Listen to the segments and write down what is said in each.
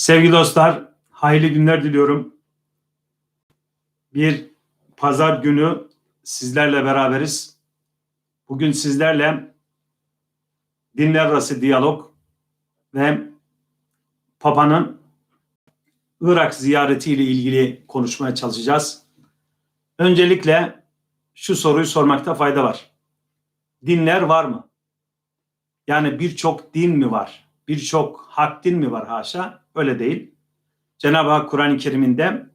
Sevgili dostlar, hayırlı günler diliyorum. Bir pazar günü sizlerle beraberiz. Bugün sizlerle dinler arası diyalog ve Papa'nın Irak ziyaretiyle ilgili konuşmaya çalışacağız. Öncelikle şu soruyu sormakta fayda var. Dinler var mı? Yani birçok din mi var? Birçok hak din mi var haşa? Öyle değil. Cenab-ı Hak Kur'an-ı Kerim'inde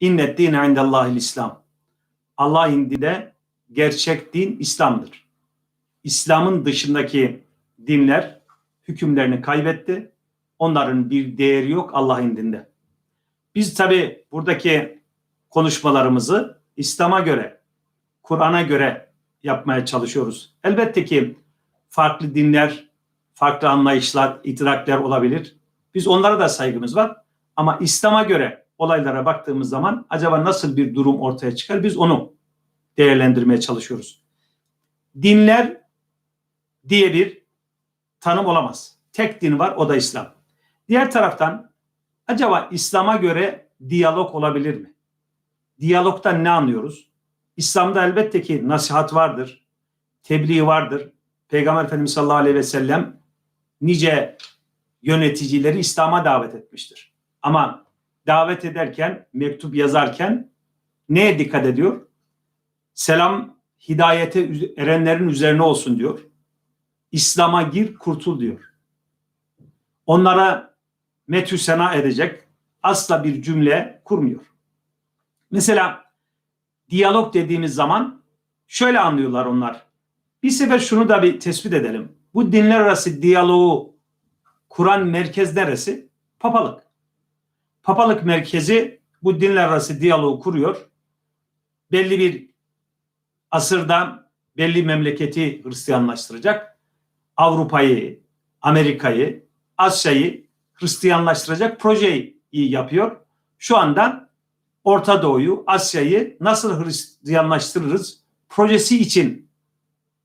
innet dine indellahil İslam. Allah indinde gerçek din İslam'dır. İslam'ın dışındaki dinler hükümlerini kaybetti. Onların bir değeri yok Allah indinde. Biz tabi buradaki konuşmalarımızı İslam'a göre, Kur'an'a göre yapmaya çalışıyoruz. Elbette ki farklı dinler, farklı anlayışlar, idrakler olabilir. Biz onlara da saygımız var. Ama İslam'a göre olaylara baktığımız zaman acaba nasıl bir durum ortaya çıkar? Biz onu değerlendirmeye çalışıyoruz. Dinler diye bir tanım olamaz. Tek din var o da İslam. Diğer taraftan acaba İslam'a göre diyalog olabilir mi? Diyalogtan ne anlıyoruz? İslam'da elbette ki nasihat vardır, tebliğ vardır. Peygamber Efendimiz sallallahu aleyhi ve sellem nice yöneticileri İslam'a davet etmiştir. Ama davet ederken, mektup yazarken neye dikkat ediyor? Selam hidayete erenlerin üzerine olsun diyor. İslam'a gir, kurtul diyor. Onlara metü sena edecek asla bir cümle kurmuyor. Mesela diyalog dediğimiz zaman şöyle anlıyorlar onlar. Bir sefer şunu da bir tespit edelim. Bu dinler arası diyaloğu kuran merkez neresi? Papalık. Papalık merkezi bu dinler arası diyaloğu kuruyor. Belli bir asırda belli memleketi Hristiyanlaştıracak. Avrupa'yı, Amerika'yı, Asya'yı Hristiyanlaştıracak projeyi yapıyor. Şu anda Orta Doğu'yu, Asya'yı nasıl Hristiyanlaştırırız projesi için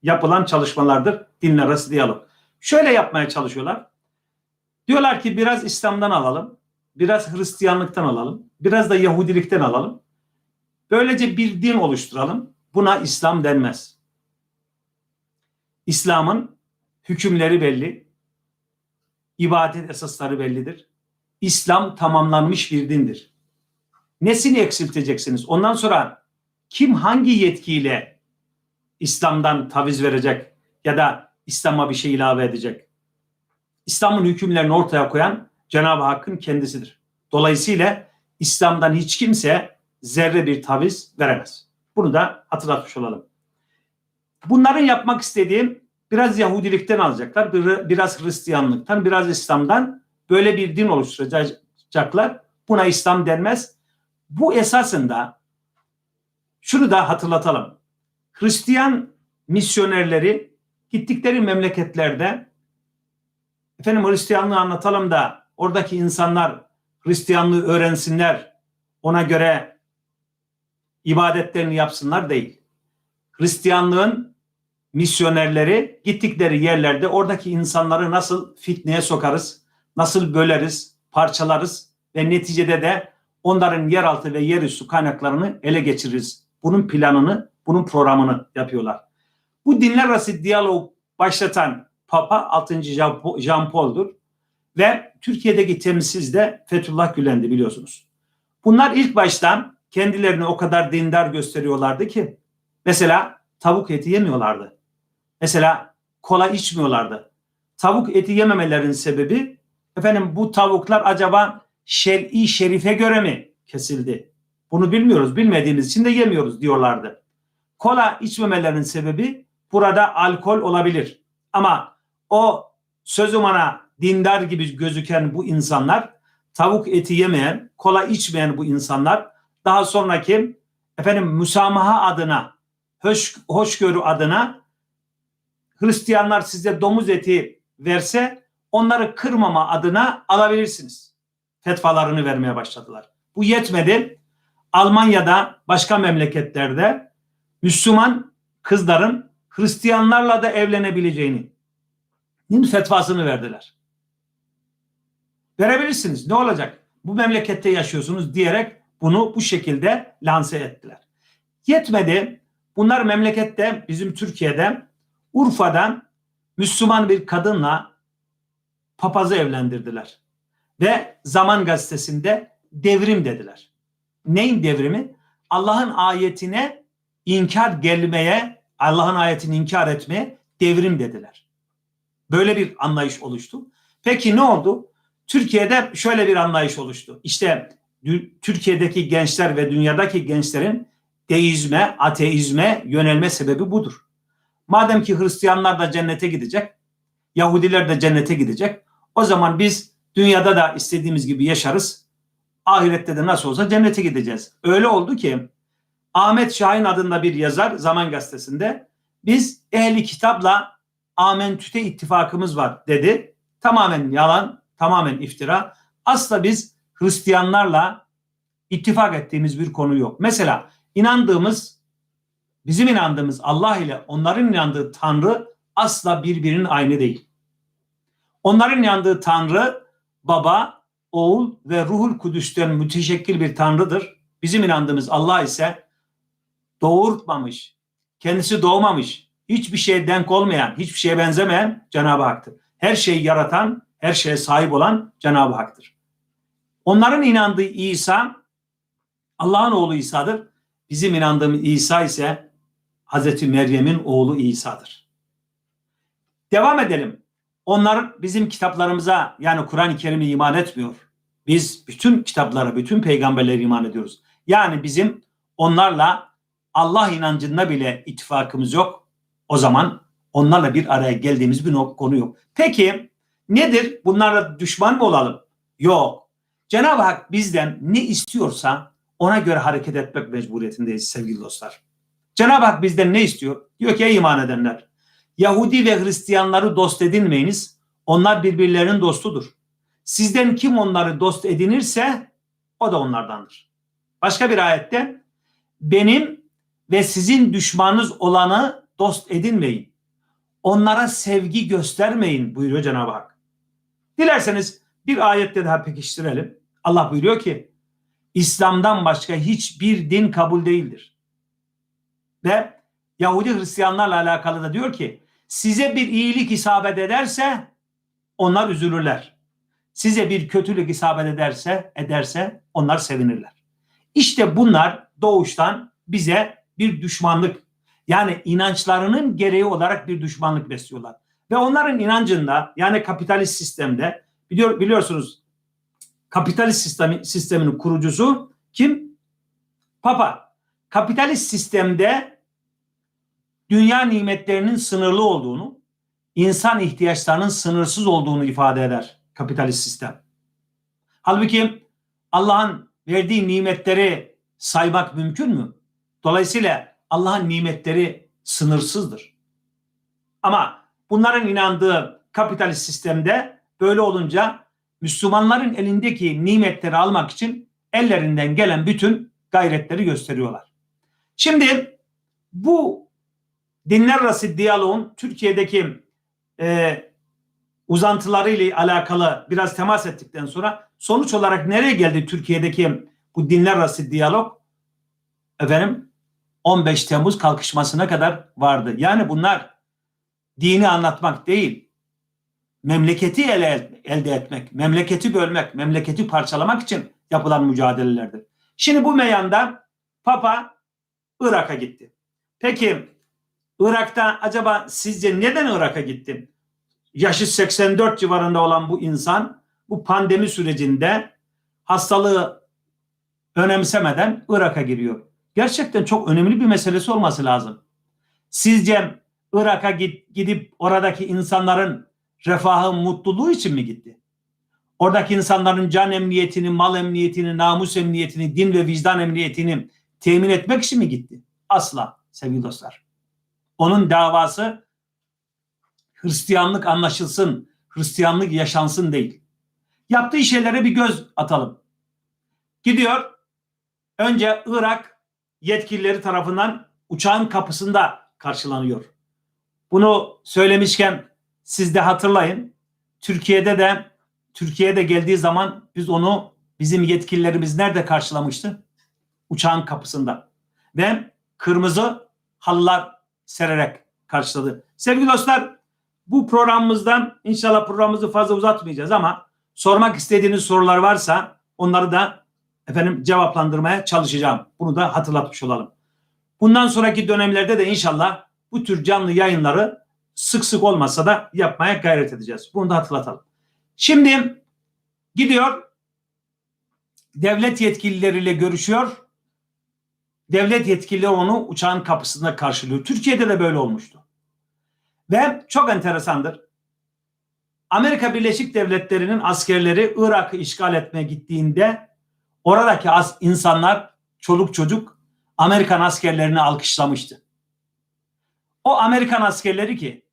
yapılan çalışmalardır dinler arası. Şöyle yapmaya çalışıyorlar. Diyorlar ki biraz İslam'dan alalım, biraz Hristiyanlıktan alalım, biraz da Yahudilikten alalım. Böylece bir din oluşturalım. Buna İslam denmez. İslam'ın hükümleri belli, ibadet esasları bellidir. İslam tamamlanmış bir dindir. Nesini eksilteceksiniz? Ondan sonra kim hangi yetkiyle İslam'dan taviz verecek ya da İslam'a bir şey ilave edecek? İslam'ın hükümlerini ortaya koyan Cenab-ı Hakk'ın kendisidir. Dolayısıyla İslam'dan hiç kimse zerre bir taviz veremez. Bunu da hatırlatmış olalım. Bunların yapmak istediğim biraz Yahudilikten alacaklar, biraz Hristiyanlıktan, biraz İslam'dan böyle bir din oluşturacaklar. Buna İslam denmez. Bu esasında şunu da hatırlatalım. Hristiyan misyonerleri gittikleri memleketlerde efendim Hristiyanlığı anlatalım da oradaki insanlar Hristiyanlığı öğrensinler, ona göre ibadetlerini yapsınlar değil. Hristiyanlığın misyonerleri gittikleri yerlerde oradaki insanları nasıl fitneye sokarız, nasıl böleriz, parçalarız ve neticede de onların yeraltı ve yerüstü kaynaklarını ele geçiririz. Bunun planını, bunun programını yapıyorlar. Bu dinler arası diyalog başlatan Papa 6. Jean Paul'dur ve Türkiye'deki temsilciz de Fethullah Gülen'di biliyorsunuz. Bunlar ilk baştan kendilerini o kadar dindar gösteriyorlardı ki mesela tavuk eti yemiyorlardı. Mesela kola içmiyorlardı. Tavuk eti yememelerinin sebebi efendim bu tavuklar acaba şer'i şerife göre mi kesildi? Bunu bilmiyoruz. Bilmediğimiz için de yemiyoruz diyorlardı. Kola içmemelerinin sebebi burada alkol olabilir. Ama o sözüm ana dindar gibi gözüken bu insanlar tavuk eti yemeyen, kola içmeyen bu insanlar daha sonraki efendim müsamaha adına, hoş, hoşgörü adına Hristiyanlar size domuz eti verse onları kırmama adına alabilirsiniz. Fetvalarını vermeye başladılar. Bu yetmedi. Almanya'da başka memleketlerde Müslüman kızların Hristiyanlarla da evlenebileceğini fetvasını verdiler. Verebilirsiniz. Ne olacak? Bu memlekette yaşıyorsunuz diyerek bunu bu şekilde lanse ettiler. Yetmedi. Bunlar memlekette bizim Türkiye'de Urfa'dan Müslüman bir kadınla papazı evlendirdiler. Ve Zaman Gazetesi'nde devrim dediler. Neyin devrimi? Allah'ın ayetine inkar gelmeye, Allah'ın ayetini inkar etmeye devrim dediler. Böyle bir anlayış oluştu. Peki ne oldu? Türkiye'de şöyle bir anlayış oluştu. İşte Türkiye'deki gençler ve dünyadaki gençlerin deizme, ateizme yönelme sebebi budur. Madem ki Hristiyanlar da cennete gidecek, Yahudiler de cennete gidecek, o zaman biz dünyada da istediğimiz gibi yaşarız. Ahirette de nasıl olsa cennete gideceğiz. Öyle oldu ki Ahmet Şahin adında bir yazar Zaman Gazetesi'nde biz ehli kitapla Amentüte ittifakımız var dedi. Tamamen yalan, tamamen iftira. Asla biz Hristiyanlarla ittifak ettiğimiz bir konu yok. Mesela inandığımız, bizim inandığımız Allah ile onların inandığı Tanrı asla birbirinin aynı değil. Onların inandığı Tanrı baba, oğul ve ruhul kudüsten müteşekkil bir Tanrıdır. Bizim inandığımız Allah ise doğurtmamış, kendisi doğmamış, hiçbir şeye denk olmayan, hiçbir şeye benzemeyen Cenab-ı Hak'tır. Her şeyi yaratan, her şeye sahip olan Cenab-ı Hak'tır. Onların inandığı İsa Allah'ın oğlu İsa'dır. Bizim inandığımız İsa ise Hazreti Meryem'in oğlu İsa'dır. Devam edelim. Onlar bizim kitaplarımıza yani Kur'an-ı Kerim'e iman etmiyor. Biz bütün kitaplara, bütün peygamberlere iman ediyoruz. Yani bizim onlarla Allah inancında bile ittifakımız yok. O zaman onlarla bir araya geldiğimiz bir konu yok. Peki nedir? Bunlarla düşman mı olalım? Yok. Cenab-ı Hak bizden ne istiyorsa ona göre hareket etmek mecburiyetindeyiz sevgili dostlar. Cenab-ı Hak bizden ne istiyor? Diyor ki ey iman edenler Yahudi ve Hristiyanları dost edinmeyiniz. Onlar birbirlerinin dostudur. Sizden kim onları dost edinirse o da onlardandır. Başka bir ayette benim ve sizin düşmanınız olanı dost edinmeyin. Onlara sevgi göstermeyin buyuruyor Cenab-ı Hak. Dilerseniz bir ayette daha pekiştirelim. Allah buyuruyor ki İslam'dan başka hiçbir din kabul değildir. Ve Yahudi Hristiyanlarla alakalı da diyor ki size bir iyilik isabet ederse onlar üzülürler. Size bir kötülük isabet ederse ederse onlar sevinirler. İşte bunlar doğuştan bize bir düşmanlık yani inançlarının gereği olarak bir düşmanlık besliyorlar. Ve onların inancında yani kapitalist sistemde biliyor, biliyorsunuz kapitalist sistemi, sisteminin kurucusu kim? Papa. Kapitalist sistemde dünya nimetlerinin sınırlı olduğunu, insan ihtiyaçlarının sınırsız olduğunu ifade eder kapitalist sistem. Halbuki Allah'ın verdiği nimetleri saymak mümkün mü? Dolayısıyla Allah'ın nimetleri sınırsızdır. Ama bunların inandığı kapitalist sistemde böyle olunca Müslümanların elindeki nimetleri almak için ellerinden gelen bütün gayretleri gösteriyorlar. Şimdi bu dinler arası diyaloğun Türkiye'deki e, uzantılarıyla alakalı biraz temas ettikten sonra sonuç olarak nereye geldi Türkiye'deki bu dinler arası diyalog? Efendim 15 Temmuz kalkışmasına kadar vardı. Yani bunlar dini anlatmak değil, memleketi ele, elde etmek, memleketi bölmek, memleketi parçalamak için yapılan mücadelelerdir. Şimdi bu meyanda Papa Irak'a gitti. Peki Irak'ta acaba sizce neden Irak'a gitti? Yaşı 84 civarında olan bu insan bu pandemi sürecinde hastalığı önemsemeden Irak'a giriyor. Gerçekten çok önemli bir meselesi olması lazım. Sizce Irak'a gidip oradaki insanların refahı, mutluluğu için mi gitti? Oradaki insanların can emniyetini, mal emniyetini, namus emniyetini, din ve vicdan emniyetini temin etmek için mi gitti? Asla sevgili dostlar. Onun davası Hristiyanlık anlaşılsın, Hristiyanlık yaşansın değil. Yaptığı şeylere bir göz atalım. Gidiyor, önce Irak yetkilileri tarafından uçağın kapısında karşılanıyor. Bunu söylemişken siz de hatırlayın. Türkiye'de de Türkiye'de geldiği zaman biz onu bizim yetkililerimiz nerede karşılamıştı? Uçağın kapısında. Ve kırmızı halılar sererek karşıladı. Sevgili dostlar bu programımızdan inşallah programımızı fazla uzatmayacağız ama sormak istediğiniz sorular varsa onları da efendim cevaplandırmaya çalışacağım. Bunu da hatırlatmış olalım. Bundan sonraki dönemlerde de inşallah bu tür canlı yayınları sık sık olmasa da yapmaya gayret edeceğiz. Bunu da hatırlatalım. Şimdi gidiyor devlet yetkilileriyle görüşüyor. Devlet yetkilileri onu uçağın kapısında karşılıyor. Türkiye'de de böyle olmuştu. Ve çok enteresandır. Amerika Birleşik Devletleri'nin askerleri Irak'ı işgal etmeye gittiğinde oradaki az insanlar, çoluk çocuk Amerikan askerlerini alkışlamıştı. O Amerikan askerleri ki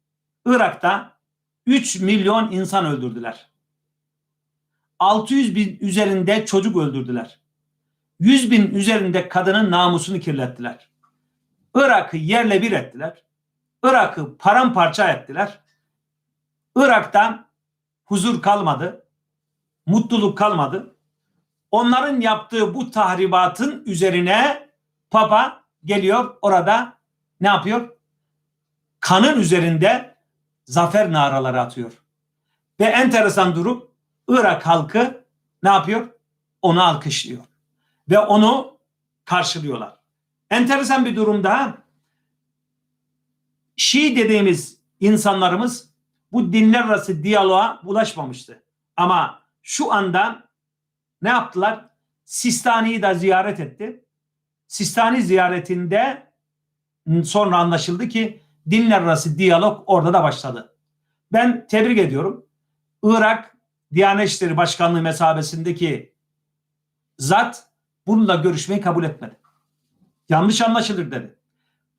Irak'ta 3 milyon insan öldürdüler. 600 bin üzerinde çocuk öldürdüler. 100 bin üzerinde kadının namusunu kirlettiler. Irak'ı yerle bir ettiler. Irak'ı paramparça ettiler. Irak'tan huzur kalmadı. Mutluluk kalmadı. Onların yaptığı bu tahribatın üzerine Papa geliyor orada ne yapıyor? Kanın üzerinde zafer naraları atıyor. Ve enteresan durum Irak halkı ne yapıyor? Onu alkışlıyor. Ve onu karşılıyorlar. Enteresan bir durum daha. Şii dediğimiz insanlarımız bu dinler arası diyaloğa bulaşmamıştı. Ama şu anda ne yaptılar? Sistani'yi de ziyaret etti. Sistani ziyaretinde sonra anlaşıldı ki dinler arası diyalog orada da başladı. Ben tebrik ediyorum. Irak Diyanet İşleri Başkanlığı mesabesindeki zat bununla görüşmeyi kabul etmedi. Yanlış anlaşılır dedi.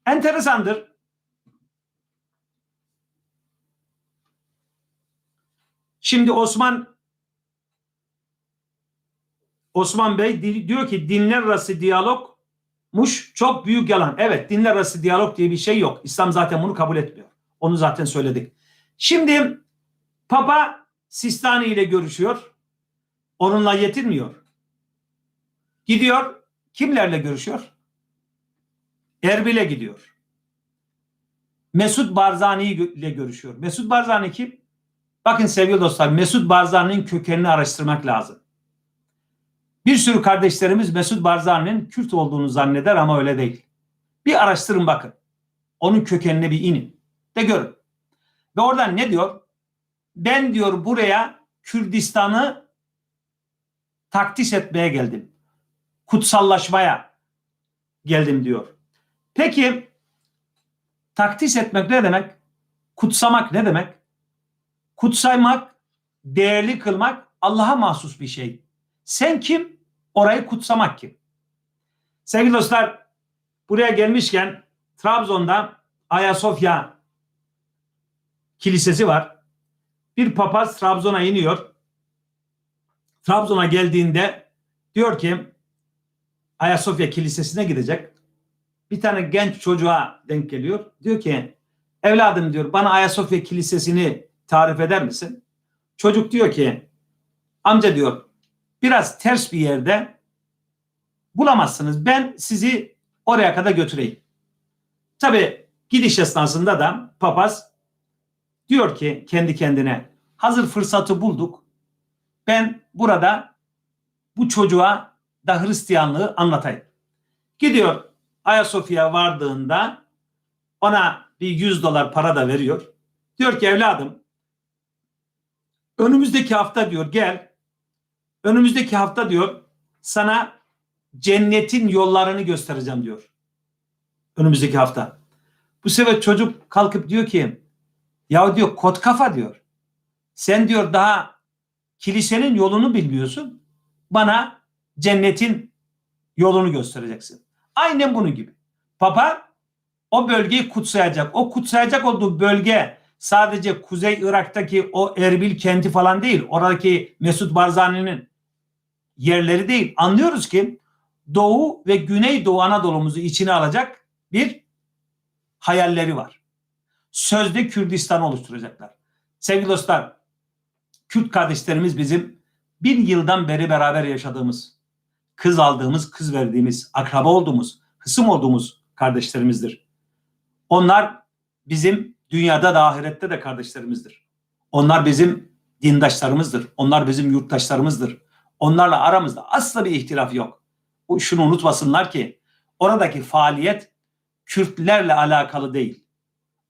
Enteresandır. Şimdi Osman Osman Bey diyor ki dinler arası diyalogmuş çok büyük yalan. Evet dinler arası diyalog diye bir şey yok. İslam zaten bunu kabul etmiyor. Onu zaten söyledik. Şimdi Papa Sistani ile görüşüyor. Onunla yetinmiyor. Gidiyor. Kimlerle görüşüyor? Erbil'e gidiyor. Mesut Barzani ile görüşüyor. Mesut Barzani kim? Bakın sevgili dostlar Mesut Barzani'nin kökenini araştırmak lazım. Bir sürü kardeşlerimiz Mesut Barzani'nin Kürt olduğunu zanneder ama öyle değil. Bir araştırın bakın. Onun kökenine bir inin de görün. Ve oradan ne diyor? Ben diyor buraya Kürdistan'ı takdis etmeye geldim. Kutsallaşmaya geldim diyor. Peki takdis etmek ne demek? Kutsamak ne demek? Kutsaymak, değerli kılmak Allah'a mahsus bir şey. Sen kim? Orayı kutsamak kim? Sevgili dostlar, buraya gelmişken Trabzon'da Ayasofya Kilisesi var. Bir papaz Trabzon'a iniyor. Trabzon'a geldiğinde diyor ki Ayasofya Kilisesi'ne gidecek. Bir tane genç çocuğa denk geliyor. Diyor ki evladım diyor bana Ayasofya Kilisesi'ni tarif eder misin? Çocuk diyor ki amca diyor biraz ters bir yerde bulamazsınız. Ben sizi oraya kadar götüreyim. Tabi gidiş esnasında da papaz diyor ki kendi kendine hazır fırsatı bulduk. Ben burada bu çocuğa da Hristiyanlığı anlatayım. Gidiyor Ayasofya vardığında ona bir 100 dolar para da veriyor. Diyor ki evladım önümüzdeki hafta diyor gel önümüzdeki hafta diyor sana cennetin yollarını göstereceğim diyor. Önümüzdeki hafta. Bu sefer çocuk kalkıp diyor ki ya diyor kot kafa diyor. Sen diyor daha kilisenin yolunu bilmiyorsun. Bana cennetin yolunu göstereceksin. Aynen bunun gibi. Papa o bölgeyi kutsayacak. O kutsayacak olduğu bölge sadece Kuzey Irak'taki o Erbil kenti falan değil. Oradaki Mesut Barzani'nin yerleri değil. Anlıyoruz ki Doğu ve Güneydoğu Anadolu'muzu içine alacak bir hayalleri var. Sözde Kürdistan oluşturacaklar. Sevgili dostlar, Kürt kardeşlerimiz bizim bir yıldan beri beraber yaşadığımız, kız aldığımız, kız verdiğimiz, akraba olduğumuz, hısım olduğumuz kardeşlerimizdir. Onlar bizim dünyada da ahirette de kardeşlerimizdir. Onlar bizim dindaşlarımızdır. Onlar bizim yurttaşlarımızdır. Onlarla aramızda asla bir ihtilaf yok. Şunu unutmasınlar ki oradaki faaliyet Kürtlerle alakalı değil.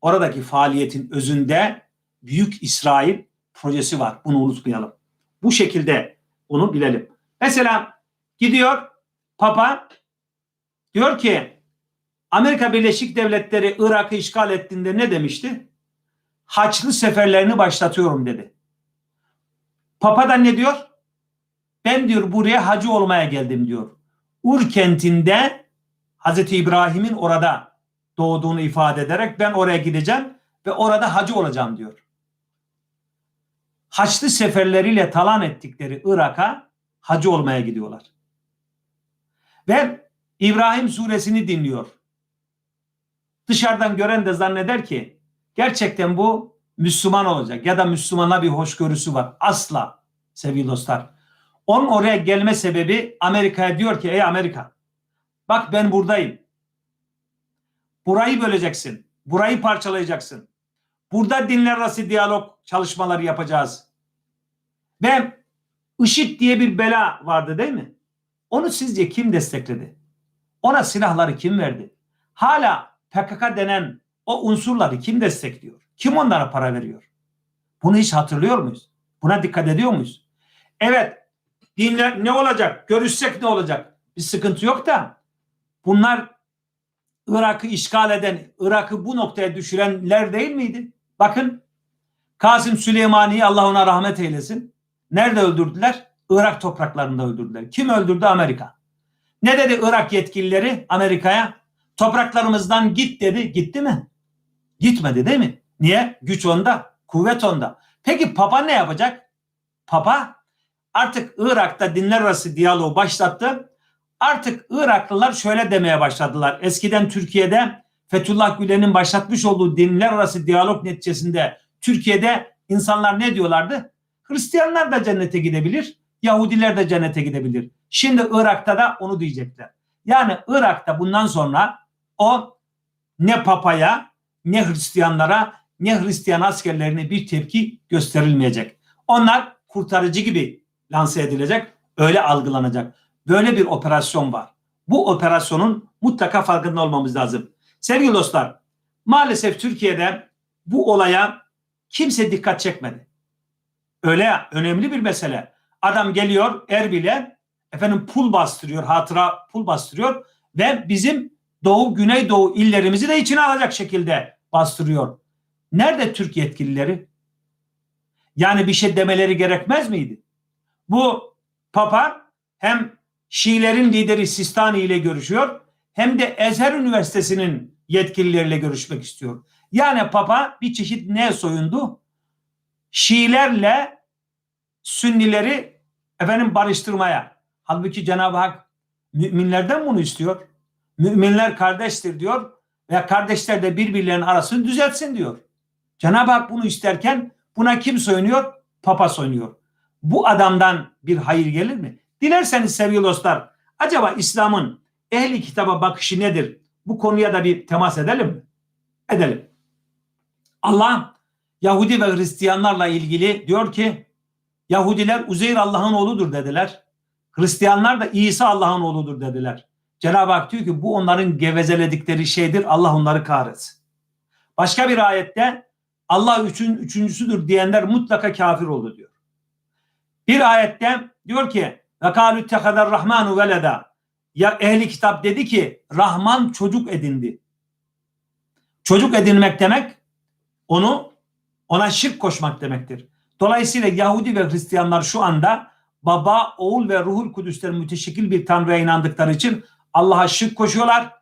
Oradaki faaliyetin özünde Büyük İsrail projesi var. Bunu unutmayalım. Bu şekilde onu bilelim. Mesela gidiyor Papa diyor ki Amerika Birleşik Devletleri Irak'ı işgal ettiğinde ne demişti? Haçlı seferlerini başlatıyorum dedi. Papa da ne diyor? Ben diyor buraya hacı olmaya geldim diyor. Ur kentinde Hazreti İbrahim'in orada doğduğunu ifade ederek ben oraya gideceğim ve orada hacı olacağım diyor. Haçlı seferleriyle talan ettikleri Irak'a hacı olmaya gidiyorlar. Ve İbrahim suresini dinliyor. Dışarıdan gören de zanneder ki gerçekten bu Müslüman olacak ya da Müslümana bir hoşgörüsü var. Asla sevgili dostlar. Onun oraya gelme sebebi Amerika'ya diyor ki ey Amerika bak ben buradayım. Burayı böleceksin. Burayı parçalayacaksın. Burada dinler arası diyalog çalışmaları yapacağız. Ve IŞİD diye bir bela vardı değil mi? Onu sizce kim destekledi? Ona silahları kim verdi? Hala PKK denen o unsurları kim destekliyor? Kim onlara para veriyor? Bunu hiç hatırlıyor muyuz? Buna dikkat ediyor muyuz? Evet, dinler ne olacak? Görüşsek ne olacak? Bir sıkıntı yok da bunlar Irak'ı işgal eden, Irak'ı bu noktaya düşürenler değil miydi? Bakın Kasım Süleymani'yi Allah ona rahmet eylesin. Nerede öldürdüler? Irak topraklarında öldürdüler. Kim öldürdü? Amerika. Ne dedi Irak yetkilileri Amerika'ya? Topraklarımızdan git dedi. Gitti mi? Gitmedi değil mi? Niye? Güç onda, kuvvet onda. Peki Papa ne yapacak? Papa artık Irak'ta dinler arası diyaloğu başlattı. Artık Iraklılar şöyle demeye başladılar. Eskiden Türkiye'de Fethullah Gülen'in başlatmış olduğu dinler arası diyalog neticesinde Türkiye'de insanlar ne diyorlardı? Hristiyanlar da cennete gidebilir, Yahudiler de cennete gidebilir. Şimdi Irak'ta da onu diyecekler. Yani Irak'ta bundan sonra o ne papaya, ne Hristiyanlara, ne Hristiyan askerlerine bir tepki gösterilmeyecek. Onlar kurtarıcı gibi lanse edilecek, öyle algılanacak. Böyle bir operasyon var. Bu operasyonun mutlaka farkında olmamız lazım. Sevgili dostlar, maalesef Türkiye'de bu olaya kimse dikkat çekmedi. Öyle önemli bir mesele. Adam geliyor Erbil'e efendim pul bastırıyor, hatıra pul bastırıyor ve bizim Doğu, Güneydoğu illerimizi de içine alacak şekilde bastırıyor. Nerede Türk yetkilileri? Yani bir şey demeleri gerekmez miydi? Bu Papa hem Şiilerin lideri Sistani ile görüşüyor hem de Ezher Üniversitesi'nin yetkilileriyle görüşmek istiyor. Yani Papa bir çeşit ne soyundu? Şiilerle Sünnileri efendim barıştırmaya. Halbuki Cenab-ı Hak müminlerden bunu istiyor. Müminler kardeştir diyor ve kardeşler de birbirlerinin arasını düzeltsin diyor. Cenab-ı Hak bunu isterken buna kim soyunuyor? Papa soyunuyor. Bu adamdan bir hayır gelir mi? Dilerseniz sevgili dostlar acaba İslam'ın ehli kitaba bakışı nedir? Bu konuya da bir temas edelim mi? Edelim. Allah Yahudi ve Hristiyanlarla ilgili diyor ki Yahudiler Uzeyr Allah'ın oğludur dediler. Hristiyanlar da İsa Allah'ın oğludur dediler. Cenab-ı Hak diyor ki bu onların gevezeledikleri şeydir. Allah onları kahretsin. Başka bir ayette Allah üçün üçüncüsüdür diyenler mutlaka kafir oldu diyor. Bir ayette diyor ki ve kâlü tehadar rahmanu veleda ya ehli kitap dedi ki Rahman çocuk edindi. Çocuk edinmek demek onu ona şirk koşmak demektir. Dolayısıyla Yahudi ve Hristiyanlar şu anda baba, oğul ve ruhul kudüsler müteşekkil bir tanrıya inandıkları için Allah'a şirk koşuyorlar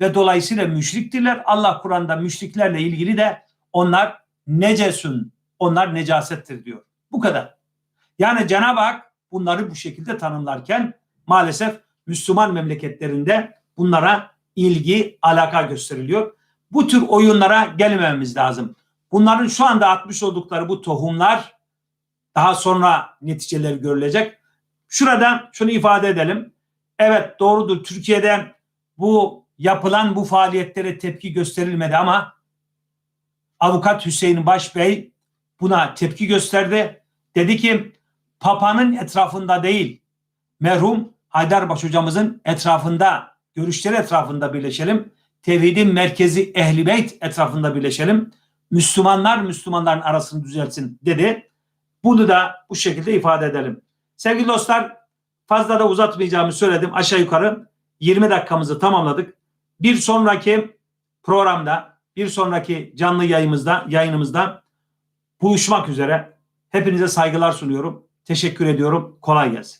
ve dolayısıyla müşriktirler. Allah Kur'an'da müşriklerle ilgili de onlar necesun, onlar necasettir diyor. Bu kadar. Yani Cenab-ı Hak bunları bu şekilde tanımlarken maalesef Müslüman memleketlerinde bunlara ilgi, alaka gösteriliyor. Bu tür oyunlara gelmememiz lazım. Bunların şu anda atmış oldukları bu tohumlar daha sonra neticeler görülecek. Şurada şunu ifade edelim. Evet doğrudur Türkiye'de bu yapılan bu faaliyetlere tepki gösterilmedi ama avukat Hüseyin Başbey buna tepki gösterdi. Dedi ki Papa'nın etrafında değil merhum Haydarbaş hocamızın etrafında görüşleri etrafında birleşelim. Tevhidin merkezi Ehli Beyt etrafında birleşelim. Müslümanlar Müslümanların arasını düzelsin dedi. Bunu da bu şekilde ifade edelim. Sevgili dostlar fazla da uzatmayacağımı söyledim. Aşağı yukarı 20 dakikamızı tamamladık. Bir sonraki programda, bir sonraki canlı yayımızda, yayınımızda buluşmak üzere. Hepinize saygılar sunuyorum. Teşekkür ediyorum. Kolay gelsin.